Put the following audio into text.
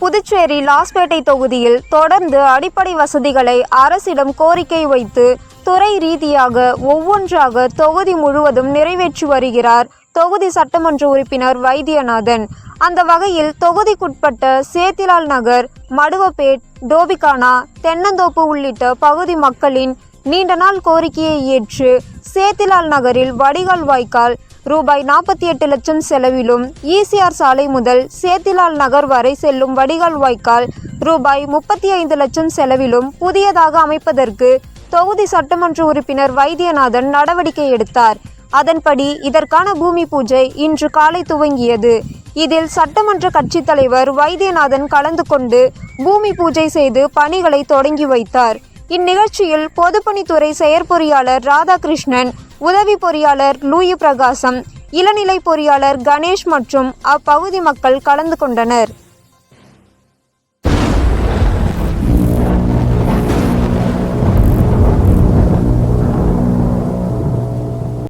புதுச்சேரி லாஸ்பேட்டை தொகுதியில் தொடர்ந்து அடிப்படை வசதிகளை அரசிடம் கோரிக்கை வைத்து துறை ரீதியாக ஒவ்வொன்றாக தொகுதி முழுவதும் நிறைவேற்றி வருகிறார் தொகுதி சட்டமன்ற உறுப்பினர் வைத்தியநாதன். அந்த வகையில் தொகுதிக்குட்பட்ட சேத்திலால் நகர் மடுவப்பேட் டோபிகானா தென்னந்தோப்பு உள்ளிட்ட பகுதி மக்களின் நீண்ட நாள் கோரிக்கையை ஏற்று சேத்திலால் நகரில் வடிகால் வாய்க்கால் ரூபாய் நாற்பத்தி எட்டு லட்சம் செலவிலும் ஈசிஆர் சாலை முதல் சேத்திலால் நகர் வரை செல்லும் வடிகால் வாய்க்கால் ரூபாய் முப்பத்தி ஐந்து லட்சம் செலவிலும் புதியதாக அமைப்பதற்கு தொகுதி சட்டமன்ற உறுப்பினர் வைத்தியநாதன் நடவடிக்கை எடுத்தார். அதன்படி இதற்கான பூமி பூஜை இன்று காலை துவங்கியது. இதில் சட்டமன்ற கட்சித் தலைவர் வைத்தியநாதன் கலந்து கொண்டு பூமி பூஜை செய்து பணிகளை தொடங்கி வைத்தார். இந்நிகழ்ச்சியில் பொதுப்பணித்துறை செயற்பொறியாளர் ராதாகிருஷ்ணன் உதவி பொறியாளர் லூயி பிரகாசம் இளநிலை பொறியாளர் கணேஷ் மற்றும் அப்பகுதி மக்கள் கலந்து கொண்டனர்.